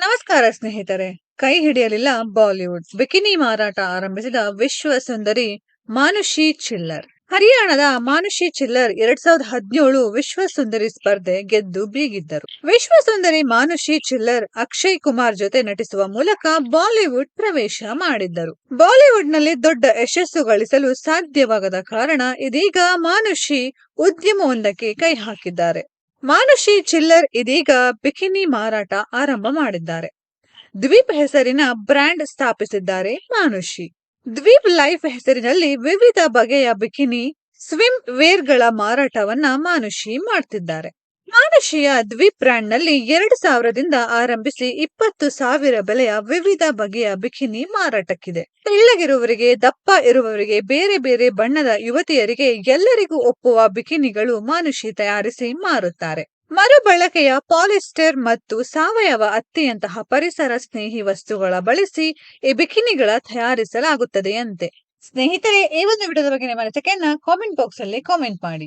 ನಮಸ್ಕಾರ ಸ್ನೇಹಿತರೆ. ಕೈ ಹಿಡಿಯಲಿಲ್ಲ ಬಾಲಿವುಡ್. ಬಿಕಿನಿ ಮಾರಾಟ ಆರಂಭಿಸಿದ ವಿಶ್ವ ಸುಂದರಿ ಮಾನುಷಿ ಚಿಲ್ಲರ್. ಹರಿಯಾಣದ ಮಾನುಷಿ ಚಿಲ್ಲರ್ ಎರಡ್ ಸಾವಿರದ ಹದಿನೇಳು ವಿಶ್ವ ಸುಂದರಿ ಸ್ಪರ್ಧೆ ಗೆದ್ದು ಬೀಗಿದ್ದರು. ವಿಶ್ವ ಸುಂದರಿ ಮಾನುಷಿ ಚಿಲ್ಲರ್ ಅಕ್ಷಯ್ ಕುಮಾರ್ ಜೊತೆ ನಟಿಸುವ ಮೂಲಕ ಬಾಲಿವುಡ್ ಪ್ರವೇಶ ಮಾಡಿದ್ದರು. ಬಾಲಿವುಡ್ನಲ್ಲಿ ದೊಡ್ಡ ಯಶಸ್ಸು ಗಳಿಸಲು ಸಾಧ್ಯವಾಗದ ಕಾರಣ ಇದೀಗ ಮಾನುಷಿ ಉದ್ಯಮವೊಂದಕ್ಕೆ ಕೈ ಹಾಕಿದ್ದಾರೆ. ಮಾನುಷಿ ಚಿಲ್ಲರ್ ಇದೀಗ ಬಿಕಿನಿ ಮಾರಾಟ ಆರಂಭ ಮಾಡಿದ್ದಾರೆ. ದ್ವೀಪ್ ಹೆಸರಿನ ಬ್ರ್ಯಾಂಡ್ ಸ್ಥಾಪಿಸಿದ್ದಾರೆ ಮಾನುಷಿ. ದ್ವೀಪ್ ಲೈಫ್ ಹೆಸರಿನಲ್ಲಿ ವಿವಿಧ ಬಗೆಯ ಬಿಕಿನಿ ಸ್ವಿಮ್ ವೇರ್ಗಳ ಮಾರಾಟವನ್ನ ಮಾನುಷಿ ಮಾಡ್ತಿದ್ದಾರೆ. ಮಾನುಷಿಯ ದ್ವೀಪ್ ಬ್ರ್ಯಾಂಡ್ನಲ್ಲಿ ಎರಡು ಸಾವಿರದಿಂದ ಆರಂಭಿಸಿ ಇಪ್ಪತ್ತು ಸಾವಿರ ಬೆಲೆಯ ವಿವಿಧ ಬಗೆಯ ಬಿಕಿನಿ ಮಾರಾಟಕ್ಕಿದೆ. ತೆಳ್ಳಗಿರುವವರಿಗೆ ದಪ್ಪ ಇರುವವರಿಗೆ, ಬೇರೆ ಬೇರೆ ಬಣ್ಣದ ಯುವತಿಯರಿಗೆ ಎಲ್ಲರಿಗೂ ಒಪ್ಪುವ ಬಿಕಿನಿಗಳು ಮಾನುಷಿ ತಯಾರಿಸಿ ಮಾರುತ್ತಾರೆ. ಮರುಬಳಕೆಯ ಪಾಲಿಸ್ಟರ್ ಮತ್ತು ಸಾವಯವ ಅತ್ತಿಯಂತಹ ಪರಿಸರ ಸ್ನೇಹಿ ವಸ್ತುಗಳ ಬಳಸಿ ಈ ಬಿಕಿನಿಗಳ ತಯಾರಿಸಲಾಗುತ್ತದೆಯಂತೆ ಸ್ನೇಹಿತರೆ, ಈ ಒಂದು ವಿಡಿಯೋದ ಬಗ್ಗೆ ನಿಮ್ಮ ಅನಿಸಿಕೆಯನ್ನ ಕಾಮೆಂಟ್ ಬಾಕ್ಸ್ ಅಲ್ಲಿ ಕಾಮೆಂಟ್ ಮಾಡಿ.